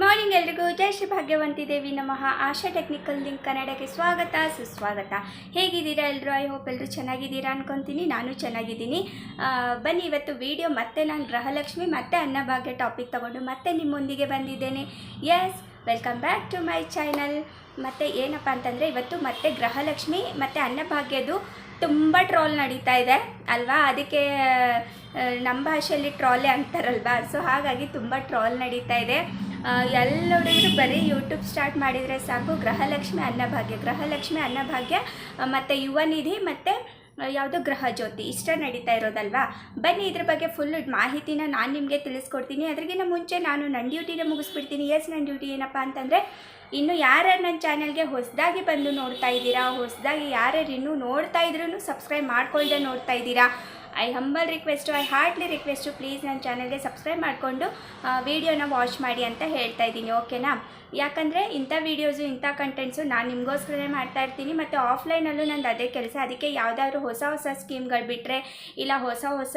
Morning ಎಲ್ರಿಗೂ ಜೈ ಶ್ರೀ ಭಾಗ್ಯವಂತಿ ದೇವಿ ನಮಃ. ಆಶಾ technical link ಕನ್ನಡಕ್ಕೆ ಸ್ವಾಗತ, ಸುಸ್ವಾಗತ. ಹೇಗಿದ್ದೀರಾ ಎಲ್ಲರೂ ಐ ಹೋಪ್ ಎಲ್ಲರೂ ಚೆನ್ನಾಗಿದ್ದೀರಾ ಅನ್ಕೊತೀನಿ. ನಾನು ಚೆನ್ನಾಗಿದ್ದೀನಿ. ಬನ್ನಿ, ಇವತ್ತು ವಿಡಿಯೋ ಮತ್ತೆ ನಾನು ಗೃಹಲಕ್ಷ್ಮಿ ಮತ್ತೆ ಅನ್ನಭಾಗ್ಯ ಟಾಪಿಕ್ ತಗೊಂಡು ಮತ್ತೆ ನಿಮ್ಮೊಂದಿಗೆ ಬಂದಿದ್ದೇನೆ. Yes welcome back to my channel ಮತ್ತು ಏನಪ್ಪ ಅಂತಂದರೆ, ಇವತ್ತು ಮತ್ತೆ ಗೃಹಲಕ್ಷ್ಮಿ ಮತ್ತು ಅನ್ನಭಾಗ್ಯದು ತುಂಬ ಟ್ರೋಲ್ ನಡೀತಾ ಇದೆ, ಅಲ್ವಾ? ಅದಕ್ಕೆ ನಮ್ಮ ಭಾಷೆಯಲ್ಲಿ ಟ್ರಾಲೆ ಅಂತಾರಲ್ವಾ? ಸೊ ಹಾಗಾಗಿ ತುಂಬ ಟ್ರಾಲ್ ನಡೀತಾ ಇದೆ. ಎಲ್ಲರಿಗೂ ಬರೀ ಯೂಟ್ಯೂಬ್ ಸ್ಟಾರ್ಟ್ ಮಾಡಿದರೆ ಸಾಕು. ಗೃಹಲಕ್ಷ್ಮಿ ಅನ್ನಭಾಗ್ಯ ಗೃಹಲಕ್ಷ್ಮಿ ಅನ್ನಭಾಗ್ಯ ಮತ್ತು ಯುವ ನಿಧಿ, ಮತ್ತು ಯಾವುದೋ ಗ್ರಹಜ್ಯೋತಿ ಜ್ಯೋತಿ, ಇಷ್ಟ ನಡೀತಾ ಇರೋದಲ್ವಾ? ಬನ್ನಿ, ಇದ್ರ ಬಗ್ಗೆ ಫುಲ್ ಮಾಹಿತಿನ ನಾನು ನಿಮಗೆ ತಿಳಿಸ್ಕೊಡ್ತೀನಿ. ಅದ್ರಿಗಿಂತ ಮುಂಚೆ ನಾನು ನನ್ನ ಡ್ಯೂಟಿನ ಮುಗಿಸ್ಬಿಡ್ತೀನಿ. ಎಸ್ ನನ್ನ ಡ್ಯೂಟಿ ಏನಪ್ಪ ಅಂತಂದರೆ, ಇನ್ನು ಯಾರ್ಯಾರು ನನ್ನ ಚಾನಲ್ಗೆ ಹೊಸದಾಗಿ ಬಂದು ನೋಡ್ತಾ ಇದ್ದೀರಾ, ಹೊಸದಾಗಿ ಯಾರ್ಯಾರು ಇನ್ನೂ ನೋಡ್ತಾ ಇದ್ರೂ ಸಬ್ಸ್ಕ್ರೈಬ್ ಮಾಡ್ಕೊಳ್ದೆ ನೋಡ್ತಾ ಇದ್ದೀರಾ I humble request I heartly request please ನನ್ನ ಚಾನಲ್ಗೆ ಸಬ್ಸ್ಕ್ರೈಬ್ ಮಾಡಿಕೊಂಡು ವೀಡಿಯೋನ ವಾಚ್ ಮಾಡಿ ಅಂತ ಹೇಳ್ತಾ ಇದ್ದೀನಿ ಓಕೆನಾ ಯಾಕಂದರೆ ಇಂಥ ವೀಡಿಯೋಸು ಇಂಥ ಕಂಟೆಂಟ್ಸು ನಾನು ನಿಮಗೋಸ್ಕರನೇ ಮಾಡ್ತಾ ಇರ್ತೀನಿ, ಮತ್ತು ಆಫ್ಲೈನಲ್ಲೂ ನಂದು ಅದೇ ಕೆಲಸ, ಅದಕ್ಕೆ ಯಾವುದಾದ್ರೂ ಹೊಸ ಹೊಸ ಸ್ಕೀಮ್ಗಳು ಬಿಟ್ಟರೆ ಇಲ್ಲ ಹೊಸ ಹೊಸ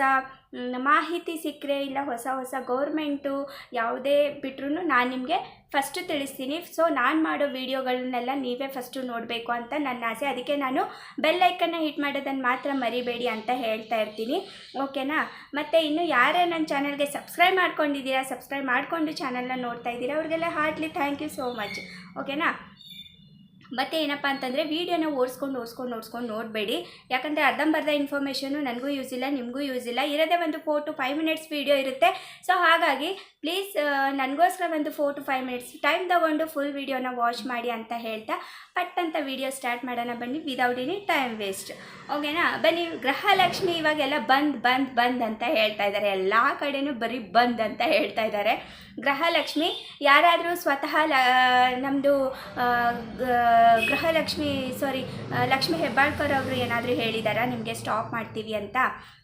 ಮಾಹಿತಿ ಸಿಕ್ಕರೆ, ಇಲ್ಲ ಹೊಸ ಹೊಸ ಗೌರ್ಮೆಂಟು ಯಾವುದೇ ಬಿಟ್ರೂ ನಾನು ನಿಮಗೆ ಫಸ್ಟು ತಿಳಿಸ್ತೀನಿ. ಸೊ ನಾನು ಮಾಡೋ ವೀಡಿಯೋಗಳನ್ನೆಲ್ಲ ನೀವೇ ಫಸ್ಟು ನೋಡಬೇಕು ಅಂತ ನನ್ನ ಆಸೆ. ಅದಕ್ಕೆ ನಾನು ಬೆಲ್ ಐಕನ್ನ ಹಿಟ್ ಮಾಡೋದನ್ನು ಮಾತ್ರ ಮರಿಬೇಡಿ ಅಂತ ಹೇಳ್ತಾ ಇರ್ತೀನಿ. ಓಕೆನಾ ಮತ್ತು ಇನ್ನು ಯಾರೇ ನನ್ನ ಚಾನಲ್ಗೆ ಸಬ್ಸ್ಕ್ರೈಬ್ ಮಾಡ್ಕೊಂಡಿದ್ದೀರಾ ಸಬ್ಸ್ಕ್ರೈಬ್ ಮಾಡಿಕೊಂಡು ಚಾನಲ್ನ ನೋಡ್ತಾ ಇದ್ದೀರಾ, ಅವ್ರಿಗೆಲ್ಲ heartly thank you so much ಓಕೆನಾ ಮತ್ತು ಏನಪ್ಪ ಅಂತಂದರೆ ವೀಡಿಯೋನ ಓಡಿಸ್ಕೊಂಡು ಓಡಿಸ್ಕೊಂಡು ಓಡಿಸ್ಕೊಂಡು ನೋಡಬೇಡಿ. ಯಾಕಂದರೆ ಅರ್ಧಂಬರ್ಧ ಇನ್ಫಾರ್ಮೇಷನು ನನಗೂ ಯೂಸ್ ಇಲ್ಲ, ನಿಮಗೂ ಯೂಸ್ ಇಲ್ಲ. ಇರೋದೇ ಒಂದು four to five minutes video ಇರುತ್ತೆ. ಸೊ ಹಾಗಾಗಿ ಪ್ಲೀಸ್ ನನಗೋಸ್ಕರ ಒಂದು four to five minutes time ತಗೊಂಡು ಫುಲ್ ವೀಡಿಯೋನ ವಾಚ್ ಮಾಡಿ ಅಂತ ಹೇಳ್ತಾ ಪಟ್ ಅಂತ ವೀಡಿಯೋ ಸ್ಟಾರ್ಟ್ ಮಾಡೋಣ ಬನ್ನಿ ವಿದೌಟ್ ಎನಿ ಟೈಮ್ ವೇಸ್ಟ್ ಓಕೆನಾ ಬನ್ನಿ, ಗೃಹಲಕ್ಷ್ಮಿ ಇವಾಗೆಲ್ಲ ಬಂದ್ ಬಂದ್ ಬಂದ್ ಅಂತ ಹೇಳ್ತಾ ಇದ್ದಾರೆ ಎಲ್ಲ ಕಡೆನೂ ಬರೀ ಬಂದ್ ಅಂತ ಹೇಳ್ತಾ ಇದ್ದಾರೆ ಗೃಹಲಕ್ಷ್ಮಿ, ಯಾರಾದರೂ ಸ್ವತಃ ಲ ನಮ್ಮದು ಗೃಹಲಕ್ಷ್ಮಿ ಸಾರಿ ಲಕ್ಷ್ಮಿ ಹೆಬ್ಬಾಳ್ಕರ್ ಅವರು ಏನಾದರೂ ಹೇಳಿದಾರಾ? ನಿಮಗೆ ಸ್ಟಾಪ್ ಮಾಡ್ತೀವಿ ಅಂತ.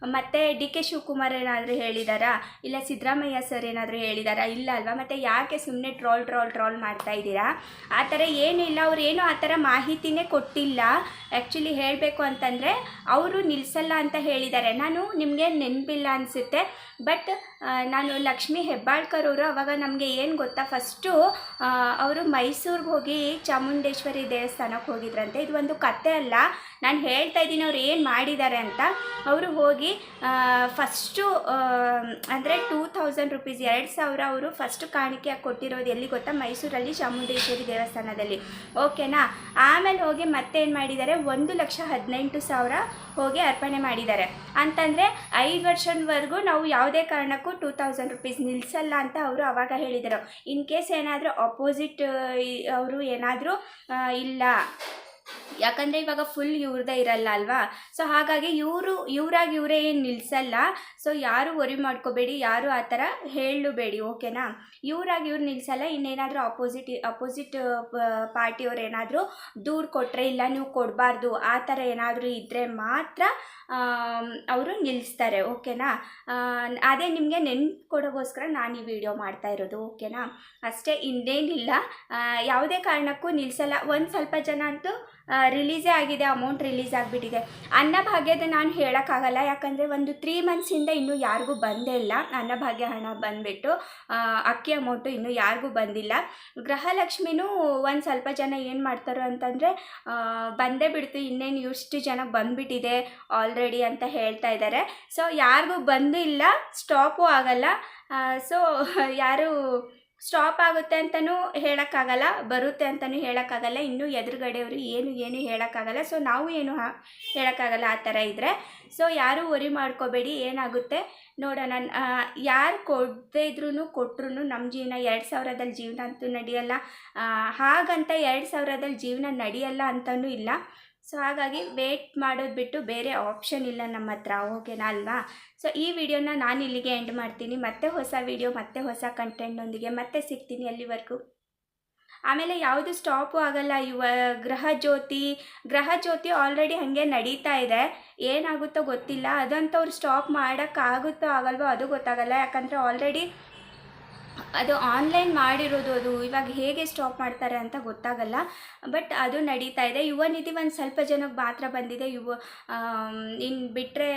ಮತ್ತು ಡಿ ಕೆ ಶಿವಕುಮಾರ್ ಏನಾದರೂ ಹೇಳಿದಾರಾ? ಇಲ್ಲ ಸಿದ್ದರಾಮಯ್ಯ ಸರ್ ಏನಾದರೂ ಹೇಳಿದಾರಾ? ಇಲ್ಲ ಅಲ್ವಾ? ಮತ್ತು ಯಾಕೆ ಸುಮ್ಮನೆ ಟ್ರೋಲ್ ಟ್ರೋಲ್ ಟ್ರೋಲ್ ಮಾಡ್ತಾ ಇದ್ದೀರಾ? ಆ ಥರ ಏನಿಲ್ಲ ಅವ್ರು ಏನೂ ಆ ಥರ ಮಾಹಿತಿನೇ ಕೊಟ್ಟಿಲ್ಲ. ಆ್ಯಕ್ಚುಲಿ ಹೇಳಬೇಕು ಅಂತಂದರೆ, ಅವರು ನಿಲ್ಲಿಸಲ್ಲ ಅಂತ ಹೇಳಿದ್ದಾರೆ ನಾನು ನಿಮಗೆ ನೆನಪಿಲ್ಲ ಅನಿಸುತ್ತೆ. ಬಟ್ ನಾನು ಲಕ್ಷ್ಮಿ ಹೆಬ್ಬಾಳ್ಕರ್ ಅವರು ಅವಾಗ ನಮಗೆ ಏನು ಗೊತ್ತಾ ಫಸ್ಟು ಅವರು ಮೈಸೂರಿಗೆ ಹೋಗಿ ಚಾಮುಂಡೇಶ್ವರಿ ದೇವಸ್ಥಾನಕ್ಕೆ ಹೋಗಿದ್ರಂತೆ. ಇದು ಒಂದು ಕತೆ ಅಲ್ಲ. ನಾನು ಹೇಳ್ತಾ ಇದ್ದೀನಿ ಅವ್ರು ಏನು ಮಾಡಿದ್ದಾರೆ ಅಂತ. ಅವರು ಹೋಗಿ ಫಸ್ಟು ಅಂದರೆ ಟೂ ತೌಸಂಡ್ ರುಪೀಸ್ ಎರಡು ಸಾವಿರ ಅವರು ಫಸ್ಟ್ ಕಾಣಿಕೆ ಕೊಟ್ಟಿರೋದು ಎಲ್ಲಿ ಗೊತ್ತಾ? ಮೈಸೂರಲ್ಲಿ ಚಾಮುಂಡೇಶ್ವರಿ ದೇವಸ್ಥಾನದಲ್ಲಿ. ಓಕೆನಾ ಆಮೇಲೆ ಹೋಗಿ ಮತ್ತೆ ಏನು ಮಾಡಿದ್ದಾರೆ? ಒಂದು ಲಕ್ಷ ಹದಿನೆಂಟು ಸಾವಿರ ಹೋಗಿ ಅರ್ಪಣೆ ಮಾಡಿದ್ದಾರೆ. ಅಂತಂದರೆ ಐದು ವರ್ಷದವರೆಗೂ ನಾವು ಯಾವುದೇ ಕಾರಣಕ್ಕೂ ಟೂ ತೌಸಂಡ್ ರುಪೀಸ್ ನಿಲ್ಲಿಸಲ್ಲ ಅಂತ ಅವರು ಅವಾಗ ಹೇಳಿದರು. ಇನ್ ಕೇಸ್ ಏನಾದರೂ ಅಪೋಸಿಟ್ ಅವರು ಏನಾದರೂ ಇಲ್ಲ. ಯಾಕಂದರೆ ಇವಾಗ ಫುಲ್ ಇವ್ರದೇ ಇರಲ್ಲ ಅಲ್ವಾ? ಸೊ ಹಾಗಾಗಿ ಇವರು, ಇವರಾಗಿ ಇವರೇ ಏನು ನಿಲ್ಲಿಸಲ್ಲ ಸೊ ಯಾರು ವರಿ ಮಾಡ್ಕೋಬೇಡಿ, ಯಾರು ಆ ಥರ ಹೇಳಬೇಡಿ ಓಕೆನಾ ಇವರಾಗಿ ಇವ್ರು ನಿಲ್ಲಿಸಲ್ಲ ಇನ್ನೇನಾದರೂ ಅಪೋಸಿಟ್ ಅಪೋಸಿಟ್ ಪಾರ್ಟಿಯವ್ರು ಏನಾದರೂ ದೂರು ಕೊಟ್ಟರೆ ಇಲ್ಲ, ನೀವು ಕೊಡಬಾರ್ದು, ಆ ಥರ ಏನಾದರೂ ಇದ್ದರೆ ಮಾತ್ರ ಅವರು ನಿಲ್ಲಿಸ್ತಾರೆ ಓಕೆನಾ ಅದೇ ನಿಮಗೆ ನೆನ್ಪು ಕೊಡೋಗೋಸ್ಕರ ನಾನು ಈ ವಿಡಿಯೋ ಮಾಡ್ತಾ ಇರೋದು ಓಕೆನಾ ಅಷ್ಟೇ ಇನ್ನೇನಿಲ್ಲ ಯಾವುದೇ ಕಾರಣಕ್ಕೂ ನಿಲ್ಲಿಸಲ್ಲ ಒಂದು ಸ್ವಲ್ಪ ಜನ ಅಂತೂ ರಿಲೀಸೇ ಆಗಿದೆ ಅಮೌಂಟ್ ರಿಲೀಸ್ ಆಗಿಬಿಟ್ಟಿದೆ. ಅನ್ನಭಾಗ್ಯದ ನಾನು ಹೇಳೋಕ್ಕಾಗಲ್ಲ, ಯಾಕಂದರೆ ಒಂದು ತ್ರೀ ಮಂತ್ಸಿಂದ ಇನ್ನೂ ಯಾರಿಗೂ ಬಂದೇ ಇಲ್ಲ. ಅನ್ನಭಾಗ್ಯ ಹಣ ಬಂದುಬಿಟ್ಟು ಅಕ್ಕಿ ಅಮೌಂಟು ಇನ್ನೂ ಯಾರಿಗೂ ಬಂದಿಲ್ಲ. ಗೃಹಲಕ್ಷ್ಮಿನೂ ಒಂದು ಸ್ವಲ್ಪ ಜನ ಏನು ಮಾಡ್ತಾರೆ ಅಂತಂದರೆ ಬಂದೇ ಬಿಡ್ತು. ಇನ್ನೇನು ಇಷ್ಟು ಜನ ಬಂದುಬಿಟ್ಟಿದೆ ಆಲ್ರೆಡಿ ಅಂತ ಹೇಳ್ತಾ ಇದ್ದಾರೆ ಸೊ ಯಾರಿಗೂ ಬಂದಿಲ್ಲ ಸ್ಟಾಪು ಆಗಲ್ಲ. ಸೊ ಯಾರು ಸ್ಟಾಪ್ ಆಗುತ್ತೆ ಅಂತಲೂ ಹೇಳೋಕ್ಕಾಗಲ್ಲ, ಬರುತ್ತೆ ಅಂತಲೂ ಹೇಳೋಕ್ಕಾಗಲ್ಲ, ಇನ್ನೂ ಎದುರುಗಡೆಯವರು ಏನು ಏನು ಹೇಳೋಕ್ಕಾಗಲ್ಲ. ಸೊ ನಾವು ಏನು ಹೇಳೋಕ್ಕಾಗಲ್ಲ ಆ ಥರ ಇದ್ದರೆ ಸೊ ಯಾರೂ ವರಿ ಮಾಡ್ಕೋಬೇಡಿ, ಏನಾಗುತ್ತೆ? ನೋಡೋಣ. ಯಾರು ಕೊಡದೇ ಇದ್ರೂ ಕೊಟ್ಟರು ನಮ್ಮ ಜೀವನ ಎರಡು ಸಾವಿರದಲ್ಲಿ ಜೀವನ ಅಂತೂ ನಡೆಯಲ್ಲ. ಹಾಗಂತ ಎರಡು ಸಾವಿರದಲ್ಲಿ ಜೀವನ ನಡೆಯಲ್ಲ ಅಂತಲೂ ಇಲ್ಲ. ಸೊ ಹಾಗಾಗಿ ವೇಟ್ ಮಾಡೋದು ಬಿಟ್ಟು ಬೇರೆ ಆಪ್ಷನ್ ಇಲ್ಲ ನಮ್ಮ ಹತ್ರ ಓಕೆನಾ ಅಲ್ವಾ? ಸೊ ಈ ವಿಡಿಯೋನ ನಾನು ಇಲ್ಲಿಗೆ ಎಂಡ್ ಮಾಡ್ತೀನಿ. ಮತ್ತೆ ಹೊಸ ವಿಡಿಯೋ ಮತ್ತೆ ಹೊಸ ಕಂಟೆಂಟ್ನೊಂದಿಗೆ ಮತ್ತೆ ಸಿಗ್ತೀನಿ ಅಲ್ಲಿವರೆಗೂ. ಆಮೇಲೆ ಯಾವುದು ಸ್ಟಾಪು ಆಗಲ್ಲ. ಇವ ಗ್ರಹಜ್ಯೋತಿ ಜ್ಯೋತಿ ಗೃಹ ಜ್ಯೋತಿ ಆಲ್ರೆಡಿ ಹಾಗೆ ನಡೀತಾ ಇದೆ. ಏನಾಗುತ್ತೋ ಗೊತ್ತಿಲ್ಲ. ಅದಂತವ್ರು ಸ್ಟಾಪ್ ಮಾಡೋಕ್ಕಾಗುತ್ತೋ ಆಗಲ್ವೋ ಅದು ಗೊತ್ತಾಗಲ್ಲ. ಯಾಕಂದರೆ ಆಲ್ರೆಡಿ ಅದು ಆನ್ಲೈನ್ ಮಾಡಿರೋದು ಅದು. ಇವಾಗ ಹೇಗೆ ಸ್ಟಾಪ್ ಮಾಡ್ತಾರೆ ಅಂತ ಗೊತ್ತಾಗಲ್ಲ. ಬಟ್ ಅದು ನಡೀತಾ ಇದೆ. ಯುವ ನಿಧಿ ಒಂದು ಸ್ವಲ್ಪ ಜನಕ್ಕೆ ಮಾತ್ರ ಬಂದಿದೆ. ಯುವ ಇನ್ನು ಬಿಟ್ಟರೆ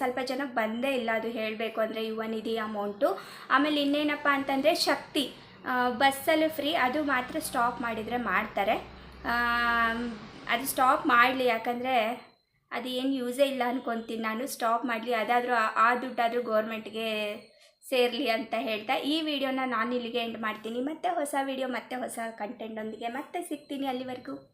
ಸ್ವಲ್ಪ ಜನಕ್ಕೆ ಬಂದೇ ಇಲ್ಲ ಅದು ಹೇಳಬೇಕು ಅಂದರೆ ಯುವ ನಿಧಿ ಅಮೌಂಟು ಆಮೇಲೆ ಇನ್ನೇನಪ್ಪ ಅಂತಂದರೆ ಶಕ್ತಿ. ಬಸ್ಸಲ್ಲೂ ಫ್ರೀ ಅದು ಮಾತ್ರ ಸ್ಟಾಪ್ ಮಾಡಿದರೆ ಮಾಡ್ತಾರೆ. ಅದು ಸ್ಟಾಪ್ ಮಾಡಲಿ. ಯಾಕಂದರೆ ಅದು ಏನು ಯೂಸೇ ಇಲ್ಲ ಅನ್ಕೊತೀನಿ ನಾನು. ಸ್ಟಾಪ್ ಮಾಡಲಿ. ಅದಾದರೂ ಆ ದುಡ್ಡಾದರೂ ಗೌರ್ಮೆಂಟ್ಗೆ ಸೇರಲಿ ಅಂತ ಹೇಳ್ತಾ ಈ ವಿಡಿಯೋನ ನಾನು ಇಲ್ಲಿಗೆ ಎಂಡ್ ಮಾಡ್ತೀನಿ. ಮತ್ತೆ ಹೊಸ ವಿಡಿಯೋ ಮತ್ತೆ ಹೊಸ ಕಂಟೆಂಟೊಂದಿಗೆ ಮತ್ತೆ ಸಿಗ್ತೀನಿ ಅಲ್ಲಿವರೆಗೂ.